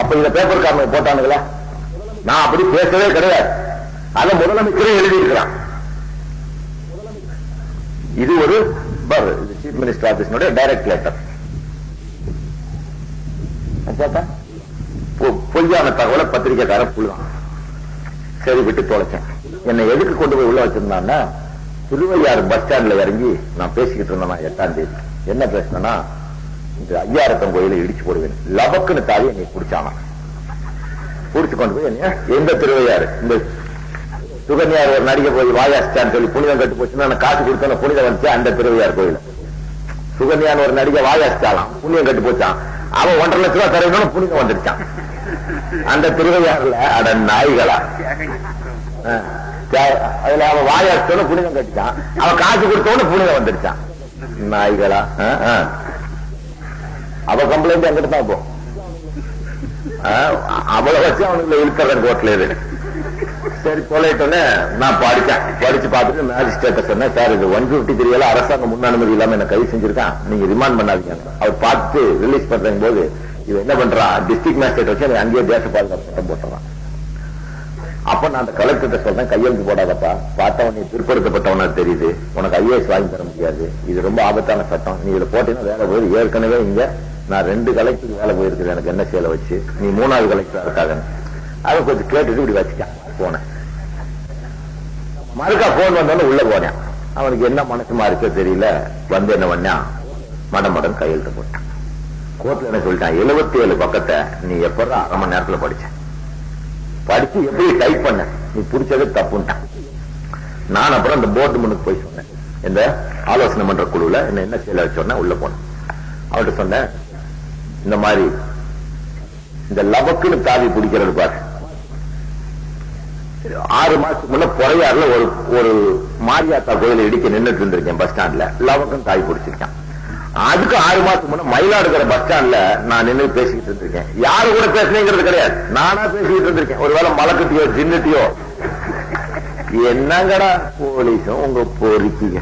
அப்ப இந்த பேப்பர் காரணம் போட்டானுங்களா? நான் அப்படி பேசவே கிடையாது. அத முதலமைச்சரே எழுதியிருக்கிறான். இது ஒரு chief minister office direct letter பொய்யான தகவலை பத்திரிகைக்கார புள்ளான் சரி விட்டு தொலைச்சேன். என்னை எதுக்கு கொண்டு போய் உள்ள வச்சிருந்தான்னா திருவையாறு பஸ் ஸ்டாண்ட்ல இறங்கி நான் பேசிக்கிட்டு இருந்தேன் எட்டாம் தேதி. என்ன பேசினேன்னா இந்த ஐயாயிரத்தம் கோயிலை இடிச்சு போடுவேன். லபக்குன்னு தாலி என்னை பிடிச்சானா பிடிச்சு கொண்டு போய் என்ன எந்த திருவையாறு? இந்த சுகன்யார் ஒரு நடிகை போய் வாயாஸ்டான்னு சொல்லி புனிதம் கட்டு போச்சுன்னா நான் காசு கொடுத்தேன் புனிதம் வந்துச்சு? அந்த திருவையார் கோயில் சுகன்யான் ஒரு நடிகை வாயாஸ்டாலாம் புண்ணியம் கட்டு போச்சான் அவன் ஒன்றரை லட்சம் ரூபாய் தரணும் புனிதம் வந்துருச்சான் அந்த திருவையாறுல அட நாய்களா? அதுல அவன் வாயாஸ்டோன்னு புனிதம் கட்டிச்சான் அவன் காசு கொடுத்தவனு புனிதம் வந்துருச்சான் நாய்களா? ஆ, அவ கம்ப்ளைண்ட் அங்கிட்டு தான் போ அவளை வச்சு அவனுக்கு இழுக்கிறேன் கோர்ட்ல இது. சரி தொலைட்டோன்னே நான் படிச்சேன். படிச்சு பார்த்துட்டு மேஜிஸ்ட்ரேட்ட சொன்னேன் சார் இது ஒன் பிப்டி த்ரீ எல்லாம் அரசாங்கம் முன் அனுமதி இல்லாம என்ன கைது செஞ்சிருக்கான். நீங்க ரிமாண்ட் பண்ணாதீங்க. அவர் பார்த்து ரிலீஸ் பண்றங்க போது இவன் என்ன பண்றான்? டிஸ்ட்ரிக்ட் மேஜிஸ்ட்ரேட் வச்சு அங்கேயே தேச பாதுகாப்பு சட்டம் போட்டுறான். அப்ப நான் அந்த கலெக்டர்கிட்ட சொல்றேன் கையெழுத்து போடாதப்பா. பார்த்தவன் நீ பிற்படுத்தப்பட்டவனா தெரியுது. உனக்கு ஐஏஎஸ் வாங்கி தர முடியாது. இது ரொம்ப ஆபத்தான சட்டம். நீ இதுல போட்டீங்கன்னா வேற போய் ஏற்கனவே இங்க நான் ரெண்டு கலெக்டருக்கு வேலை போயிருக்குது எனக்கு என்ன சேலை வச்சு? நீ மூணாவது கலெக்டரா இருக்காங்க அதை கொஞ்சம் கேட்டுட்டு இப்படி வச்சுட்டான். போனேன். மறுக்கா போன் வந்தோன்னு உள்ள போனேன். அவனுக்கு என்ன மனசுமா இருக்க தெரியல. வந்து என்ன பண்ணா? மடமடன் கையெழுத்து போட்டான். கோர்ட்ல என்ன சொல்லிட்டான்? எழுபத்தி ஏழு பக்கத்தை நீ எப்படா அரை மணி நேரத்துல படிச்ச? படிச்சு எப்படி டைப் பண்ண? நீ பிடிச்சது தப்புன்ட்டான். நான் அப்புறம் அந்த போர்டு முன்னுக்கு போய் சொன்னேன். இந்த ஆலோசனை மன்ற குழுல என்ன என்ன செய்யல சொன்னேன் உள்ள போனேன். அவர்கிட்ட சொன்னேன் இந்த மாதிரி இந்த லபக்குன்னு தாவி பிடிக்கிறது பாரு. ஆறு மாசத்துக்கு முன்ன பொறையாறுல ஒரு ஒரு மாரியாத்தா கோயில இடிக்க நின்னுட்டு இருந்திருக்கேன் பஸ் ஸ்டாண்ட்ல லவக்கம் தாய் பிடிச்சிருக்கேன். அதுக்கு ஆறு மாசத்துக்கு முன்ன மயிலாடுகிற பஸ் ஸ்டாண்ட்ல நான் நின்று பேசிக்கிட்டு இருந்திருக்கேன். யாரு கூட பேசுனேங்கிறது கிடையாது. நானா பேசிக்கிட்டு இருந்திருக்கேன். ஒருவேளை மலக்கட்டியோ ஜின்னுட்டியோ. என்னங்கடா போலீஸும் உங்க பொறுக்கிங்க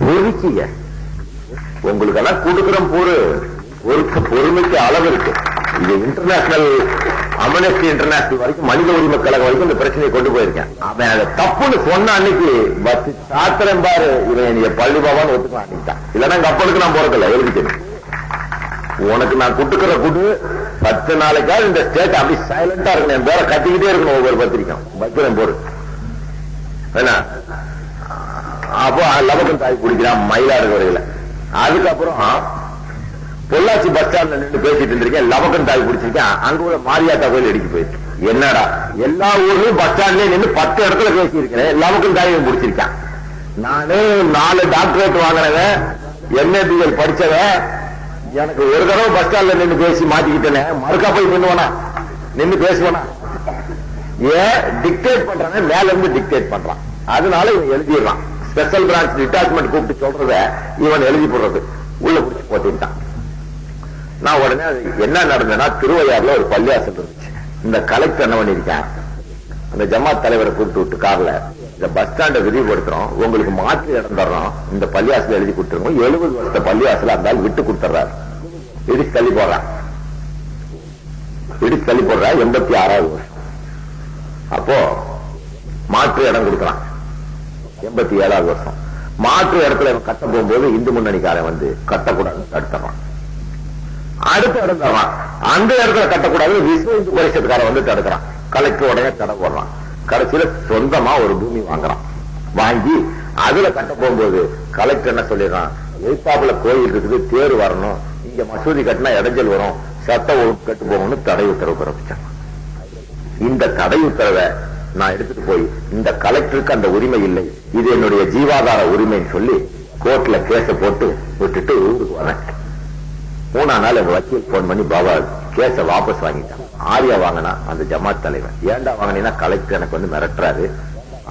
பொறுக்கிங்க உங்களுக்கு உங்களுக்கெல்லாம் கொடுக்குறோம் போரு. பொறுக்க பொறுமைக்கு அளவு இருக்கு. இது இன்டர்நேஷனல் அமனஸ்டி இன்டர்நேஷனல் வரைக்கும் மனித உரிமை கழகம் வரைக்கும் இந்த பிரச்சனையை கொண்டு போயிருக்கேன். அவன் அதை தப்புன்னு சொன்ன அன்னைக்கு பத்து சாத்திரம் பாரு. இவன் என்னைய பள்ளி பாபான்னு ஒத்துக்கலாம் அன்னைக்கு இல்லைன்னா எங்க அப்பனுக்கு நான் போறதில்ல எழுதிக்கணும் உனக்கு நான் குட்டுக்கிற குடு பத்து நாளைக்காவது இந்த ஸ்டேட் அப்படி சைலண்டா இருக்கணும். என் பேரை கத்திக்கிட்டே இருக்கணும் ஒவ்வொரு பத்திரிக்கும் பத்திரம் போரு. என்ன அப்போ லவக்கம் தாய் குடிக்கிறான் மயிலாடுதுறையில. அதுக்கப்புறம் பொள்ளாச்சி பஸ் ஸ்டாண்ட்ல நின்று பேசிட்டு இருந்திருக்கேன். லவக்கன் தாய் பிடிச்சிருக்கேன். அங்க உள்ள மாரியாத்தா கோயில் அடிக்க போயிருக்கு என்னடா? எல்லா ஊர்லயும் பஸ் ஸ்டாண்ட்லயே நின்று பத்து இடத்துல பேசியிருக்கிறேன். லவக்கன் தாயும் குடிச்சிருக்கேன் நானு நாலு டாக்டரேட் வாங்கினவன் எம்ஏபிஎல் படிச்சவன். எனக்கு ஒரு தடவை பஸ் ஸ்டாண்ட்ல நின்று பேசி மாட்டிக்கிட்டேனே. மறுக்கா போய் நின்னுவனா? நின்னு பேசுவனா? ஏன்? டிக்டேட் பண்றேன்னு மேல இருந்து டிக்டேட் பண்றான். அதனால இவன் எழுதிடுறான். ஸ்பெஷல் பிரான்ச் டிட்டாச்மெண்ட் கூப்பிட்டு சொல்றத இவன் எழுதி போடுறது. உள்ள குடிச்சு போட்டுட்டான். நான் உடனே அது என்ன நடந்ததுன்னா திருவையாறுல ஒரு பள்ளியாசல் இருந்துச்சு. இந்த கலெக்டர் என்ன பண்ணிருக்கேன் அந்த ஜமாத் தலைவரை கூப்பிட்டு விட்டு கார்ல இந்த பஸ் ஸ்டாண்டை விரிவுபடுத்துறோம் உங்களுக்கு மாற்று இடம் தர்றோம் இந்த பள்ளியாசல எழுதி கொடுத்துருங்க. எழுபது வருஷத்த பள்ளியாசல இருந்தாலும் விட்டு கொடுத்துறாரு இடிச்சு தள்ளி போடுறான். இடிச்சு தள்ளி போடுறா எண்பத்தி ஆறாவது வருஷம். அப்போ மாற்று இடம் கொடுக்குறான். எண்பத்தி ஏழாவது வருஷம். மாற்று இடத்துல கட்ட போகும்போது இந்து முன்னணிக்காரன் வந்து கட்டக்கூடாதுன்னு தடுத்துறான். அடுத்த இடம் அந்த இடத்துல கட்டக்கூடாது விஸ்வ இந்து பரிஷத்துக்காரன் வந்து தடுக்கிறான். கலைக்கு உடனே தடை போடுறான். கடைசியில சொந்தமா ஒரு பூமி வாங்குறான். வாங்கி அதுல கட்ட போகும்போது கலெக்டர் என்ன சொல்லிடுறான்? எழுத்தாப்புல கோயில் இருக்குது தேர் வரணும். இங்க மசூதி கட்டினா இடைஞ்சல் வரும். சட்ட ஒழுங்கு கட்டு போகணும்னு தடை உத்தரவு பிறப்பிச்சாங்க இந்த தடை உத்தரவை நான் எடுத்துட்டு போய் இந்த கலெக்டருக்கு அந்த உரிமை இல்லை. இது என்னுடைய ஜீவாதார உரிமைன்னு சொல்லி கோர்ட்ல கேஸ போட்டு விட்டுட்டு ஊருக்கு வரேன். மூணாம் நாள் எங்க வக்கீல் போன் பண்ணி பாபா கேஸ வாபஸ் வாங்கிட்டான். ஆரியா வாங்கினா அந்த ஜமாத் தலைவர் ஏன்டா வாங்கினீங்கன்னா கலெக்டர் எனக்கு வந்து மிரட்டுறாரு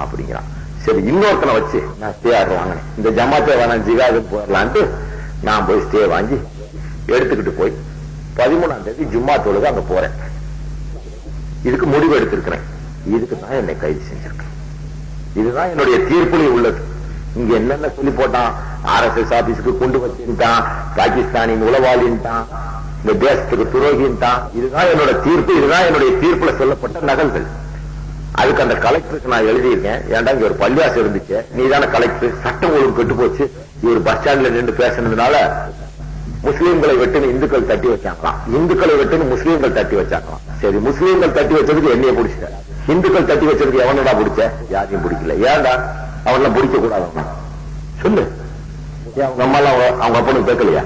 அப்படிங்கிறான். சரி இன்னொருத்தனை வச்சு நான் ஸ்டே ஆர்டர் வாங்கினேன். இந்த ஜமாத்தே வேணாம் ஜிகாது போயிடலான்ட்டு நான் போய் ஸ்டே வாங்கி எடுத்துக்கிட்டு போய் பதிமூணாம் தேதி ஜும்மா தொழுது அங்க போறேன். இதுக்கு முடிவு எடுத்திருக்கிறேன். இதுக்கு தான் என்னை கைது செஞ்சிருக்கேன். இதுதான் என்னுடைய தீர்ப்புல உள்ளது. இங்க என்னென்ன சொல்லி போட்டான்? ஆர்எஸ்எஸ் ஆபீஸுக்கு கொண்டு வச்சுட்டான் பாகிஸ்தானின் உளவாளின்ட்டான் இந்த தேசத்துக்கு துரோகியும் தான் இதுதான் என்னோட தீர்ப்பு இதுதான் என்னுடைய தீர்ப்புல சொல்லப்பட்ட நகல்கள். அதுக்கு அந்த கலெக்டருக்கு நான் எழுதியிருக்கேன். ஏன்டா இங்க ஒரு பள்ளிவாசம் இருந்துச்சு? நீ தானே கலெக்டர் சட்டம் ஒழுங்கு கெட்டு போச்சு. இவர் பஸ் ஸ்டாண்ட்ல நின்று பேசுனதுனால முஸ்லீம்களை வெட்டுன்னு இந்துக்கள் தட்டி வச்சாங்களாம். இந்துக்களை வெட்டுன்னு முஸ்லீம்கள் தட்டி வச்சாங்களாம். சரி முஸ்லீம்கள் தட்டி வச்சதுக்கு என்னைய பிடிச்சிட்ட இந்துக்கள் தட்டி வச்சதுக்கு எவனடா பிடிச்ச? யாரையும் பிடிக்கல. ஏன்டா? அவன பிடிக்க கூடாது சொல்லு. ஏன் அவங்க அம்மா எல்லாம் அவங்க- அவங்க கேட்கலையா?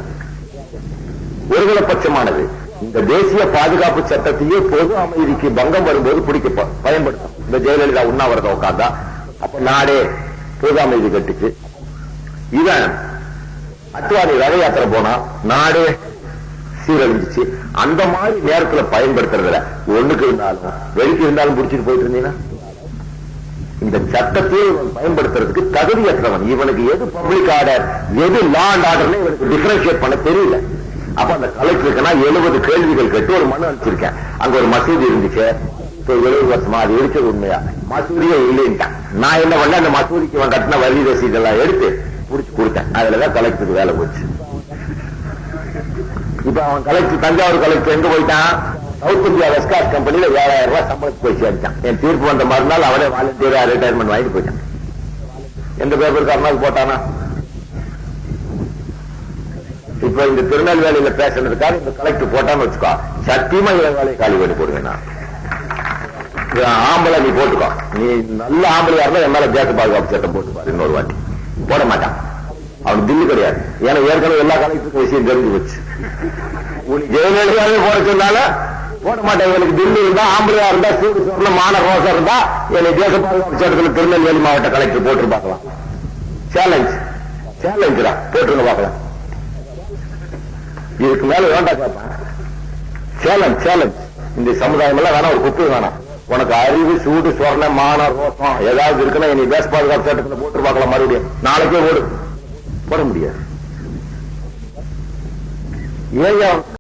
இந்த தேசிய பாதுகாப்பு சட்டத்தையே பொது அமைதிக்கு பங்கம் வரும்போது பிடிக்க பயன்படுத்தும். இந்த ஜெயலலிதா உண்ணாவிரதம் உட்கார்ந்தா அப்ப நாடே பொது அமைதி கட்டுச்சு. இவன் அத்வானி ரத யாத்திரை போனா நாடே சீரழிஞ்சிச்சு அந்த மாதிரி நேரத்துல பயன்படுத்துறதுல ஒண்ணுக்கு இருந்தாலும் வெளிக்கு இருந்தாலும் பிடிச்சிட்டு போயிட்டு இருந்தீங்கன்னா? இந்த சட்டத்தை இவன் பயன்படுத்துறதுக்கு தகுதியற்றவன். இவனுக்கு எது பப்ளிக் ஆர்டர் எது லா அண்ட் ஆர்டர்னு இவனுக்கு டிஃபரன்ஷியேட் பண்ண தெரியல. அப்ப அந்த கலெக்டருக்கு நான் எழுபது கேள்விகள் கேட்டு ஒரு மனு அனுப்பிச்சிருக்கேன். அங்க ஒரு மசூதி இருந்துச்சு. இப்போ எழுபது வருஷமா அது இடிச்சது உண்மையா? மசூதியே இல்லைன்ட்டான். நான் என்ன பண்ணேன்? அந்த மசூதிக்கு கட்டின வரி ரசீதெல்லாம் எடுத்து புடிச்சு கொடுத்தேன். அதுலதான் கலெக்டருக்கு வேலை போச்சு. இப்ப அவன் கலெக்டர் தஞ்சாவூர் கலெக்டர் எங்க போயிட்டான்? சவுத் இந்தியா வெஸ்காஸ் கம்பெனியில ஏழாயிரம் ரூபாய் சம்பளத்துக்கு போய் சேர்த்தான் என் தீர்ப்பு வந்த மறுநாள் அவனே வாலண்டியரா ரிட்டையர்மெண்ட் வாங்கிட்டு போயிட்டான். எந்த பேப்பர் கர்நாள் போட்டானா? இப்ப இந்த திருநெல்வேலியில பேசுனதுக்காக இந்த கலெக்டர் போட்டான்னு வச்சுக்கோ. சத்தியமா இவன் வேலையை காலி பண்ணி போடுவேன் நான். ஆம்பளை நீ போட்டுக்கோ. நீ நல்ல ஆம்பளையா இருந்தா என் மேல தேச பாதுகாப்பு சட்டம் போட்டுப்பாரு இன்னொரு வாட்டி. போட மாட்டான். அவன் தில்லு கிடையாது. ஏன்னா ஏற்கனவே எல்லா கலெக்டருக்கும் விஷயம் தெரிஞ்சு வச்சு ஜெயலலிதாவே போட சொன்னால போட மாட்டேன். எனக்கு தில்லி இருந்தா ஆம்பளையா இருந்தா சூடு சொர்ண மான இருந்தா என்னை தேச பாதுகாப்பு சட்டத்தில் திருநெல்வேலி மாவட்ட கலெக்டர் போட்டு பார்க்கலாம். சேலஞ்ச் சேலஞ்சுடா போட்டுருங்க பார்க்கலாம். இதுக்கு மேல வேண்டாம் கேட்பேன் சேலஞ்ச் சேலஞ்ச் இந்த சமுதாயம் எல்லாம் வேணாம் ஒரு குப்பை வேணாம். உனக்கு அறிவு சூடு சொர்ண மான ரோசம் ஏதாவது இருக்குன்னா என்னை தேச பாதுகாப்பு சட்டத்தில் போட்டு பார்க்கலாம் மறுபடியும். நாளைக்கே ஓடு போட முடியாது. ஏன்